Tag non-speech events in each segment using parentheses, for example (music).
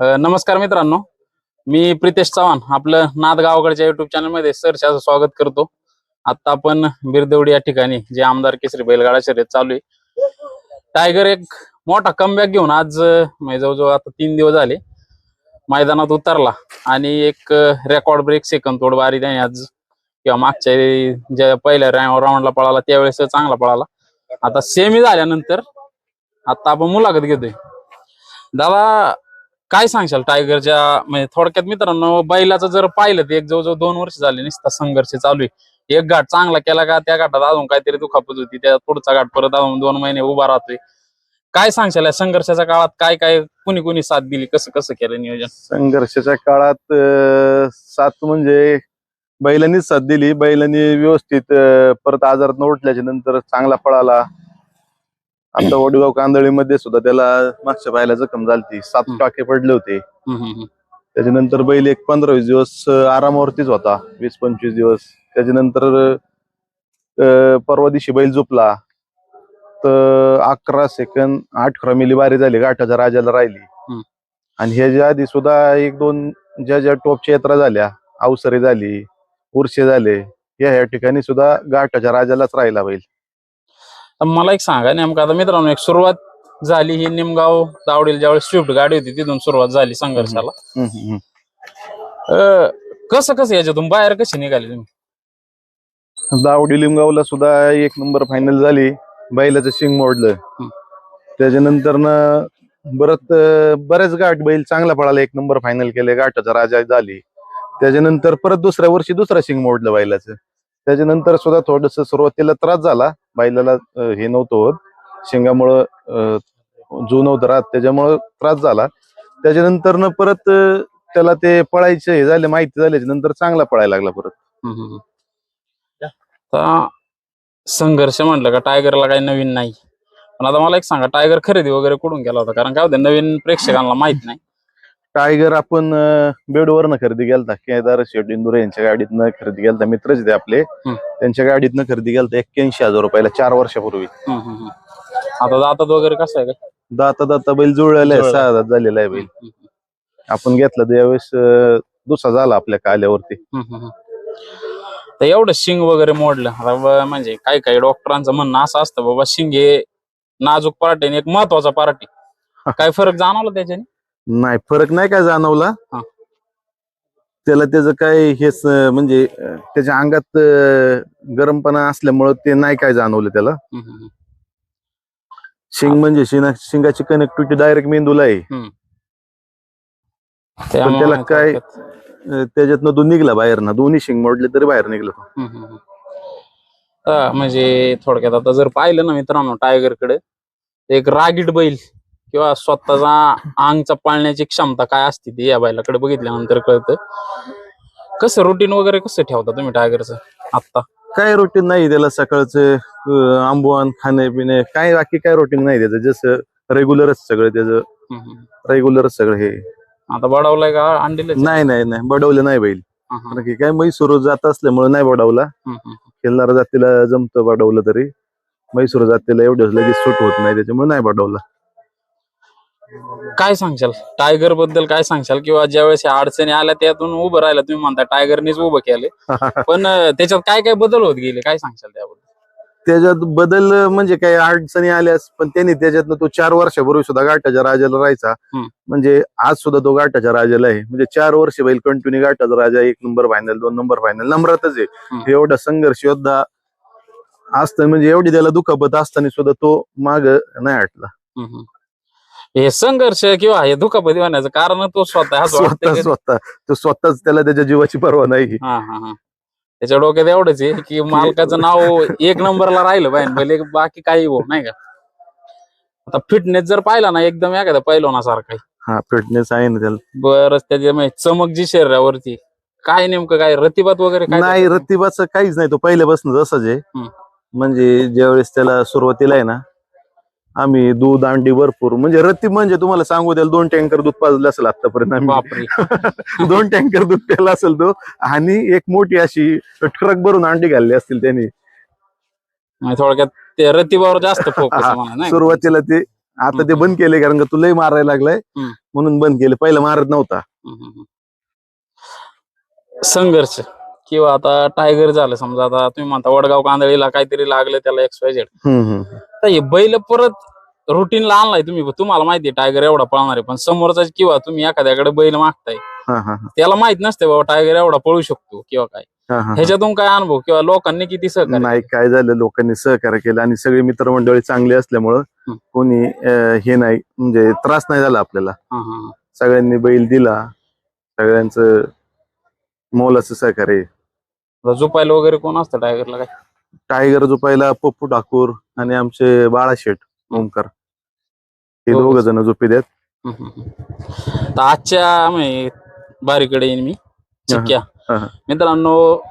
नमस्कार मित्रांनो. मी प्रितेश चव्हाण आपलं नाद गावाकडच्या युट्यूब चॅनलमध्ये सरचं स्वागत करतो. आता आपण बिरदेवडी या ठिकाणी जे आमदार केसरी बैलगाडा शर्यत चालू आहे. टायगर एक मोठा कमबॅक घेऊन आज म्हणजे जवळजवळ आता तीन दिवस झाले मैदानात उतरला. आणि एक रेकॉर्ड ब्रेक सेकंद तोड बारी त्याने आज किंवा मागच्या ज्या पहिल्या राऊंडला पळाला त्यावेळेस चांगला पळाला. आता सेमी झाल्यानंतर आता आपण मुलाखत घेतोय. दादा काय सांगशाल? टायगरच्या म्हणजे थोडक्यात मित्रांनो बैलाचं जर पाहिलं तर एक जवळजवळ दोन वर्ष झाले नुसता संघर्ष चालू आहे. एक घाट चांगला केला का त्या घाटात अजून काहीतरी दुखापत होती त्या पुढचा घाट परत अजून दोन महिने उभा राहतोय. काय सांगशाल या संघर्षाच्या काळात काय काय कुणी कुणी साथ दिली कसं कसं केलं नियोजन? संघर्षाच्या काळात अं, साथ म्हणजे बैलांनीच साथ दिली. बैलांनी व्यवस्थित अं, परत आजारात उठल्याच्या नंतर चांगला पळाला. आता वडगाव कांदळीमध्ये सुद्धा त्याला मागच्या पायाला जखम झालती. सात. टाके पडले होते. त्याच्यानंतर बैल एक पंधरा वीस दिवस आरामावरतीच होता. वीस पंचवीस दिवस. त्याच्यानंतर परवा दिवशी बैल झोपला. तर अकरा सेकंद अठरा मिली बारी झाली गाठाच्या राजाला राहिली. आणि ह्याच्या आधी सुद्धा एक दोन ज्या ज्या टॉपच्या यात्रा झाल्या अवसरी झाली उरशे झाले या ह्या ठिकाणी सुद्धा गाठाच्या राजालाच राहिला बैल. तर मला एक सांगा नेमकं आता मित्रांनो एक सुरुवात झाली ही निमगाव दावडील ज्यावेळेस स्विफ्ट गाडी होती तिथून सुरुवात झाली संघर्षाला. अ, कसं कसं याच्यातून बाहेर कशी निघाली तुम्ही? दावडी लिमगावला सुद्धा एक नंबर फायनल झाली बैलाचं शिंग मोडलं. हम्म. त्याच्यानंतर ना परत अं, बरेच गाठ बैल चांगला पळाला एक नंबर फायनल केले गाठाचा राजा झाली. त्याच्यानंतर परत दुसऱ्या वर्षी दुसरा शिंग मोडलं बैलाचं. त्याच्यानंतर सुद्धा थोडस सुरुवातीला त्रास झाला. बैलाला हे नव्हतं होत. शिंगामुळं अं, जू नव्हतं राहत त्याच्यामुळं त्रास झाला. त्याच्यानंतर न परत त्याला ते पळायचे हे झाले माहिती झाल्याच्यानंतर चांगला पळायला लागला परत. संघर्ष म्हटलं का टायगरला काही नवीन नाही. पण आता मला एक सांगा टायगर खरेदी वगैरे कुठून केला होता? कारण काय होतं नवीन प्रेक्षकांना माहीत नाही. टायगर आपण बेडवरनं खरेदी केलता. केदार शेट इंदुरे यांच्या गाडीतनं खरेदी केलता. मित्रच ते आपले. त्यांच्या गाडीतनं खरेदी केलता एक्क्याऐंशी हजार रुपयाला चार वर्षापूर्वी. आता जातात वगैरे कसं आहे काय दाता दाता बैल जुळलेला आहे. सहा दात झालेला आहे बैल. आपण घेतला त्यावेळेस अं, दुसरा झाला आपल्या काल्यावरती. हम्म, हम्म, हम्म. तर एवढं शिंग वगैरे मोडलं. आता ब- म्हणजे काही काही डॉक्टरांचं म्हणणं असं असतं बाबा शिंग हे नाजूक पार्ट आहे आणि एक महत्त्वाचा पार्ट. आहे काय फरक जाणवला त्याच्याने? नाही फरक नाही काय जाणवला हा. त्याला त्याचं काय हेच अं, म्हणजे अं, त्याच्या अंगात अं, गरमपणा असल्यामुळं ते नाही काय जाणवलं त्याला हम्म, हम्म, हम्म. शिंग म्हणजे शिंगा शिंगाची कनेक्टिव्हिटी डायरेक्ट मेंदूला आहे त्यामुळे त्याला काय- थोडक्यात- अं, त्याच्यातनं तो निघला बाहेर ना दोन्ही शिंग मोडले तरी बाहेर निघला तो. हम्म, हम्म, हम्म. हा, म्हणजे थोडक्यात आता जर पाहिलं ना मित्रांनो टायगरकडे एक रागीट बैल किंवा स्वतःचा अंगचा पाळण्याची क्षमता काय असते ती या बैलाकडे बघितल्यानंतर कळतं. कसं रुटीन वगैरे कसं ठेवता तुम्ही टायगरचं आता काय रुटीन नाही त्याला सकाळचं अं, आंबवण खाणे पिणे काय बाकी काय रुटीन नाही त्याचं जसं रेग्युलरच सगळं त्याचं. हम्म, हम्म. रेग्युलरच सगळं हे. आता बडवलाय का अंडील नाही नाही नाही. बडवलं नाही बैल. कारण की काय मैसूर जात असल्यामुळे नाही बडवला. खेळणारा जातीला जमतं बडवलं तरी. मैसूर जातीला एवढं लगेच सूट होत नाही त्याच्यामुळे नाही बडवला. काय सांगशाल? टायगरबद्दल काय सांगशाल? किंवा ज्यावेळेस या अडचणी आल्या त्यातून उभं राहिलं तुम्ही म्हणता टायगरनीच उभं केले (laughs) पण अं, त्याच्यात काय काय बदल होत गेले? काय सांगशाल त्याबद्दल? त्याच्यात बदल म्हणजे काही अडचणी आल्यास पण त्यांनी त्याच्यातनं तो चार वर्षापूर्वी सुद्धा गाठाच्या राजाला राहायचा. हम्म. म्हणजे आज सुद्धा तो गाठाच्या राजाला आहे. म्हणजे चार वर्ष बैल कंटिन्यू गाठाचा राजा एक नंबर फायनल दोन नंबर फायनल नंबरातच आहे. एवढा संघर्ष योद्धा असतं म्हणजे एवढी त्याला दुखापत असताना सुद्धा तो माग नाही हटला. हम्म, हम्म. हे संघर्ष किंवा हे दुखापती होण्याचं कारण तो स्वतः स्वतः? स्वतः. तो स्वतःच त्याला त्याच्या जीवाची पर्वा नाही. हा हा हा. त्याच्या डोक्यात एवढंच आहे की (laughs) मालकाचं नाव एक नंबरला राहिलं पाहिजे भले बाकी काही हो नाही का? आता फिटनेस जर पाहिला ना एकदम एखादा पैलवानासारखा आहे. हा फिटनेस आहे ना त्याला. बरंच त्याच्या चमक जी शरीरावरती काय नेमकं काय रतिबात वगैरे काय नाही रतिबाचं काहीच नाही तो पहिल्यापासून जसंच आहे. म्हणजे ज्यावेळेस त्याला सुरुवातीला आहे ना आम्ही दूध अंडी भरपूर. म्हणजे रतीब म्हणजे तुम्हाला सांगू त्याला दोन टँकर दूध पाजलं असेल आतापर्यंत (laughs) दोन टँकर दूध प्यायला असेल तो. आणि एक मोठी अशी ट्रक भरून अंडी घालली असतील त्यांनी. थोडक्यात ते रतिबावर जास्त (laughs) फोकस? सुरुवातीला ते आता ते. बंद केले कारण का तुलाही मारायला लागलाय. म्हणून बंद केले. पहिला मारत नव्हता. संघर्ष किंवा आता टायगर झालं. समजा आता तुम्ही म्हणता वडगाव कांदळीला काहीतरी लागलं त्याला एक्स वाय झेड तर हे बैल परत रुटीनला आणलाय तुम्ही. तुम्हाला माहिती आहे टायगर एवढा पळणार आहे. पण समोरचा किंवा तुम्ही एखाद्याकडे बैल मागताय. त्याला माहीत नसते बाबा टायगर एवढा पळू शकतो किंवा काय. ह्याच्यातून काय अनुभव किंवा लोकांनी किती सहकार्य नाही काय झालं? लोकांनी सहकार्य केलं आणि सगळी मित्रमंडळी चांगली असल्यामुळं. कोणी हे नाही म्हणजे त्रास नाही झाला आपल्याला. सगळ्यांनी बैल दिला. सगळ्यांचं मोलाचं सहकार्य. आता झोपायला वगैरे कोण असतं टायगरला काय? टायगर झोपायला पप्पू ठाकूर आणि आमचे बाळाशेठ ओमकार. हे हो. दोघ जण झोपी देत. तर आजच्या म्हणजे बारीकडे येईन मी. चिक्क्या. हा, हा. मित्रांनो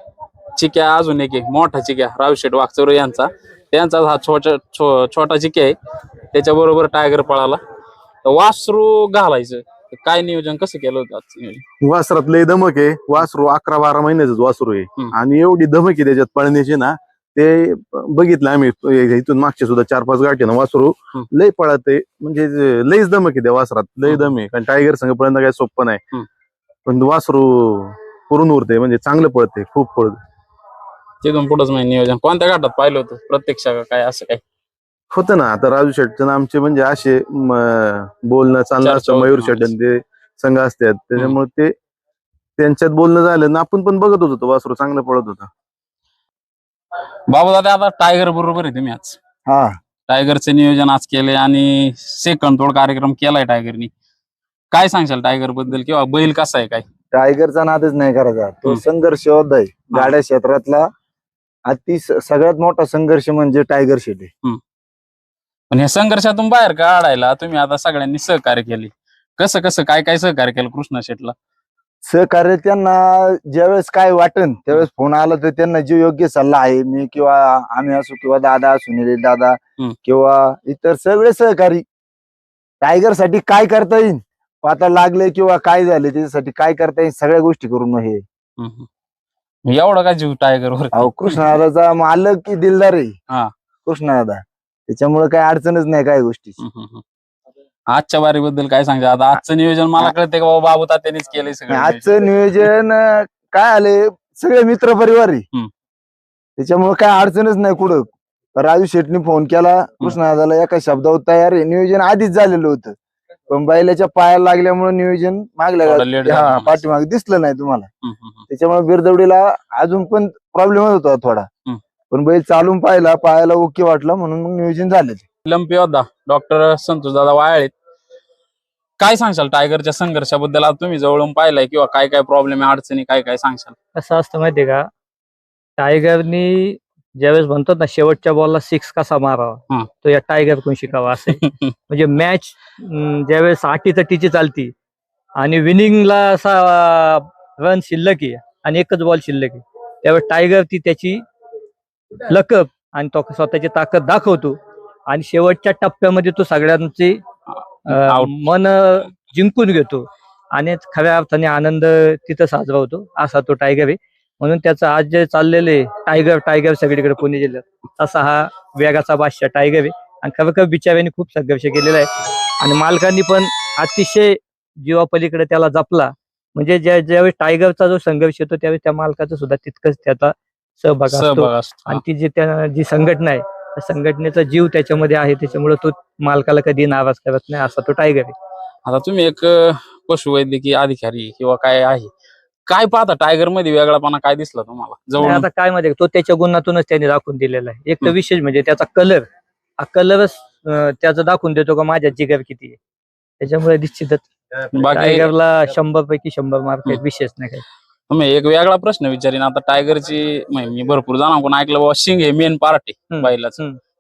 चिक्या अजून एक आहे. मोठा चिक्या रावशेठ वागचोर यांचा. त्यांचा हा छोटा छो- छोटा चिक्या आहे. त्याच्या बरोबर टायगर पळाला. तर वासरू घालायचं. तर काय नियोजन कसं केलं होतं आजचं नियोजन? वासरात लय धमक आहे. वासरू अकरा बारा महिन्याचं वासरू आहे. हम्म. आणि एवढी धमक आहे त्याच्यात पळण्याची ना. ते बघितलं आम्ही. इथून मागच्या सुद्धा चार पाच गाठी ना वासरू. लय पळत म्हणजे लयच धमक आहे त्या वासरात. लय. दम आहे. कारण टायगर संघ पळणं काही सोपं नाही. पण वासरू पुरून उरते. म्हणजे चांगलं पळते. खूप पळत तिथून पुढंच माहिती नियोजन. कोणत्या घाटात पाहिलं होतं? प्रत्यक्ष काय? असं काय? होतं ना. आता राजू शेटचं ना आमचे म्हणजे असे बोलणं चालणं असतं. मयूर. शेट ते संघ असतात. त्याच्यामुळे ते त्यांच्यात बोलणं झालं ना आपण पण बघत होतो वासरू. चांगलं पळत होता. बाबा दादा आता टायगर बरोबर आहे तुम्ही आज. हा. टायगरचं नियोजन आज केलंय आणि सेकंड तोड कार्यक्रम केलाय टायगरनी काय सांगशाल टायगरबद्दल किंवा बैल कसा आहे काय? टायगरचा नादच नाही करायचा. तो. संघर्ष होत आहे. गाड्या क्षेत्रातला अति सगळ्यात मोठा संघर्ष म्हणजे टायगर शेट आहे. पण ह्या संघर्षातून बाहेर काढायला तुम्ही आता सगळ्यांनी सहकार्य केले कसं कसं काय काय सहकार्य केलं कृष्णा शेटला? सहकार्य त्यांना ज्यावेळेस काय वाटन त्यावेळेस फोन आला तर त्यांना जे योग्य सल्ला आहे. मी किंवा आम्ही असू किंवा दादा सुनील दादा. किंवा इतर सगळे सहकारी टायगरसाठी काय करता येईल आता लागले किंवा काय झाले त्याच्यासाठी काय करता येईल सगळ्या गोष्टी करून हे. एवढा काय जीव टायगर वर? अहो कृष्णदादाचा मालक की दिलदार आहे. हा. कृष्णदादा त्याच्यामुळे काही अडचणच नाही काय गोष्टीची. आजच्या बारी बद्दल काय सांगता आता आजचं नियोजन मला कळतंय का बाबा बाबू तात्यानेच केलंय सगळं. आजचं नियोजन अं, काय आले सगळे मित्र परिवार आहे हम्म. त्याच्यामुळे काय अडचणच नाही कुठं राजू शेटनी फोन केला कृष्णदादाला एका शब्दावर तयार आहे नियोजन आधीच झालेलं होतं पण बैलाच्या पायाला लागल्यामुळे नियोजन मागल्या थोडं late झालं हा म्हणायचं. पाठीमागे दिसलं नाही तुम्हाला हम्म, हम्म, हम्म. त्याच्यामुळे बिरदवडीला अजून पण प्रॉब्लेम होता थोडा हम्म. पण बैल चालून पाहिला पायाला ओके वाटलं म्हणून मग नियोजन झालं ते. लंपी होता. डॉक्टर संतोष दादा वायाळेत. काय सांगशाल टायगरच्या संघर्षाबद्दल? आता तुम्ही जवळून पाहिलाय किंवा काय काय प्रॉब्लेम आहे अडचणी काय काय सांगशाल? कसं असतं माहितीये का? टायगरनी ज्यावेळेस म्हणतो ना शेवटच्या बॉलला सिक्स कसा मारावा. तो या टायगर कोण शिकावा असं. (laughs) म्हणजे मॅच ज्यावेळेस आठी तटीची चालती आणि विनिंगला असा रन शिल्लक आहे आणि एकच बॉल शिल्लक आहे. त्यावेळेस टायगर ती त्याची लकप आणि तो स्वतःची ताकद दाखवतो. आणि शेवटच्या टप्प्यामध्ये तो सगळ्यांची. मन जिंकून घेतो. आणि खऱ्या अर्थाने आनंद तिथं साजरा होतो. असा तो टायगर आहे. म्हणून त्याचं आज जे चाललेले टायगर टायगर सगळीकडे पुणे जिल्ह्यात. तसा हा वेगाचा बादशाह टायगर आहे. आणि खरं खरं बिचाऱ्याने खूप संघर्ष केलेला आहे. आणि मालकांनी पण अतिशय जीवापलीकडे त्याला जपला. म्हणजे ज्या ज्यावेळेस टायगरचा जो संघर्ष येतो त्यावेळेस त्या मालकाचा सुद्धा तितकंच त्याचा सहभाग असतो. आणि ती जी त्या जी संघटना आहे संघटनेचा जीव त्याच्यामध्ये आहे त्याच्यामुळे तो मालकाला कधी नाराज करत नाही असा तो टायगर आहे. आता तुम्ही एक अं, पशुवैद्यकीय अधिकारी किंवा काय आहे काय पाहता? टायगरमध्ये वेगळापणा काय दिसला तुम्हाला? जवळ आता काय माहिती तो त्याच्या गुणातूनच त्याने दाखवून दिलेला आहे. एक तर हम्म. विशेष म्हणजे त्याचा कलर हा कलरच त्याचा दाखवून देतो का माझ्या जिगर किती आहे. त्याच्यामुळे निश्चितच. बाकी टायगरला शंभर पैकी शंभर मार्क आहेत विशेष नाही काही. तुम्ही एक वेगळा प्रश्न विचारीन. आता टायगरची म्हणजे मी भरपूर जणांकडून ऐकलं बाबा शिंग हे मेन पार्ट आहे बैलाच.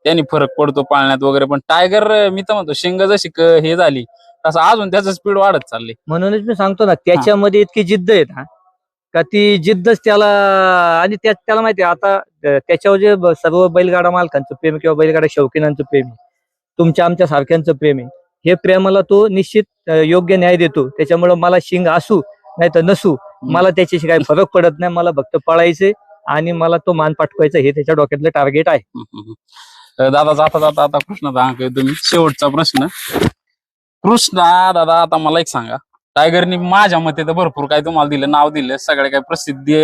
त्यांनी फरक पडतो पाळण्यात वगैरे पण टायगर मी तर म्हणतो शिंग जशी हे झाली तसं अजून त्याचं स्पीड वाढत चालली म्हणूनच मी सांगतो ना त्याच्यामध्ये इतकी जिद्द आहे ना का ती जिद्दच त्याला आणि त्या- त्याला माहिती आता त्याच्यावर जे सर्व बैलगाडा मालकांचं प्रेम किंवा बैलगाडा शौकीनांचं प्रेम तुमच्या आमच्या सारख्यांचं प्रेम आहे हे प्रेमाला तो निश्चित योग्य न्याय देतो. त्याच्यामुळे मला शिंग असू नाही तर नसू मला त्याच्याशी काही फरक पडत नाही मला फक्त पळायचे आणि मला तो मान पाठवायचा हे त्याच्या डोक्यातलं टार्गेट आहे. दादा जाता जाता आता कृष्णा दादा तुम्ही. शेवटचा प्रश्न. कृष्णा दादा आता मला एक सांगा. टायगरनी माझ्या मते तर भरपूर काय तुम्हाला दिलं नाव दिलं सगळे काही प्रसिद्धी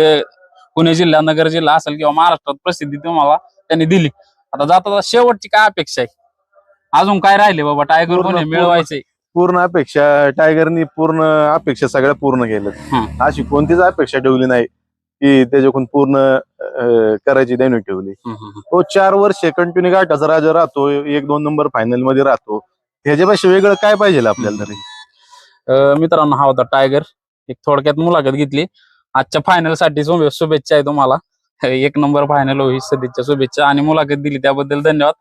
पुणे जिल्हा नगर जिल्हा असेल किंवा महाराष्ट्रात प्रसिद्धी तुम्हाला त्यांनी दिली. आता जाता जाता शेवटची काय अपेक्षा आहे? अजून काय राहिले बाबा? टायगर कोणी मिळवायचंय पूर्ण अपेक्षा टायगरनी पूर्ण अपेक्षा सगळ्या पूर्ण केल्या हम्म. अशी कोणतीच अपेक्षा ठेवली नाही की त्याच्याकडून पूर्ण अं, करायची त्यांनी ठेवली. तो चार वर्ष कंटिन्यू घाटाचा राजा राहतो एक दोन नंबर फायनलमध्ये राहतो. ह्याच्यापेक्षा वेगळं काय पाहिजे आपल्याला तरी? अं, मित्रांनो हा होता टायगर. एक थोडक्यात मुलाखत घेतली. आजच्या फायनलसाठी शुभे- शुभेच्छा आहे तुम्हाला. एक नंबर फायनल होई सदिच्छा शुभेच्छा आणि मुलाखत दिली. त्याबद्दल धन्यवाद.